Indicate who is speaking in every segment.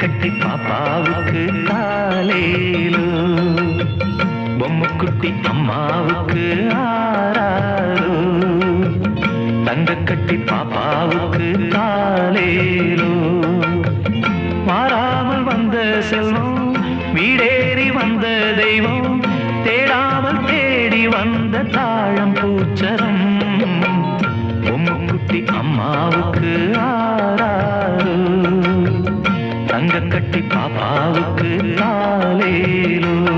Speaker 1: கட்டி பாப்பாவுக்கு தாலேலோ பொம்முக்குட்டி அம்மாவுக்கு ஆறாரோ தங்க கட்டி பாப்பாவுக்கு தாலேலோ மாறாமல் வந்த செல்வம் வீடேறி வந்த தெய்வம் தேடாமல் தேடி வந்த தா கட்டி பாப்பாவுக்கு தாலேலோ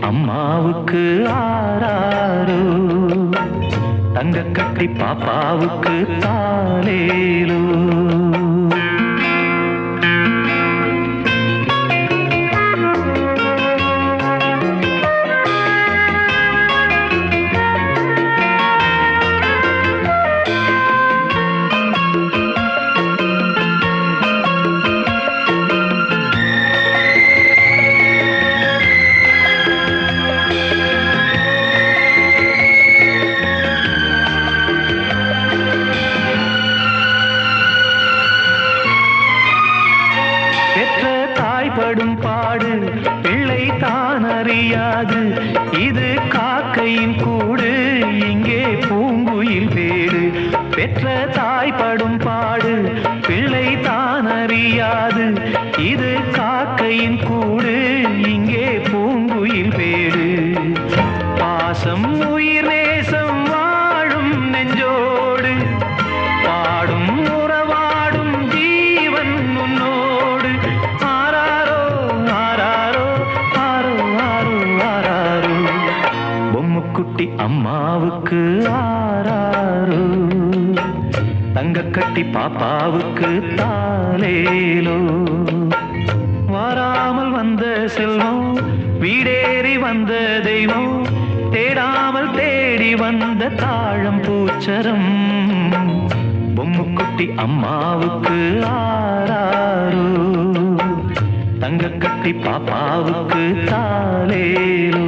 Speaker 1: அம்மாவுக்கு ஆராரோ தங்க கட்டி பாப்பாவுக்கு தாலேலோ தாய்ப்படும் பாடு. பிள்ளை தான் அறியாது. இது காக்கையின் கூடு. இங்கே பூங்குயில் பேடு. பெற்ற தாய்ப்படும் பாடு. பிள்ளை தான் அறியாது. இது காக்கையின் கூடு. இங்கே பூங்குயில் பேடு. பாசம் உயிர் நேசம் வாழும் நெஞ்சோடு. குட்டி அம்மாவுக்கு ஆராரோ தங்க கட்டி பாப்பாவுக்கு தாலேலோ வாராமல் வந்த செல்வம் வீடேறி வந்த தெய்வம் தேடாமல் தேடி வந்த தாழம் பூச்சரம். பொம்முக்குட்டி அம்மாவுக்கு ஆராரோ தங்க கட்டி பாப்பாவுக்கு தாலேலோ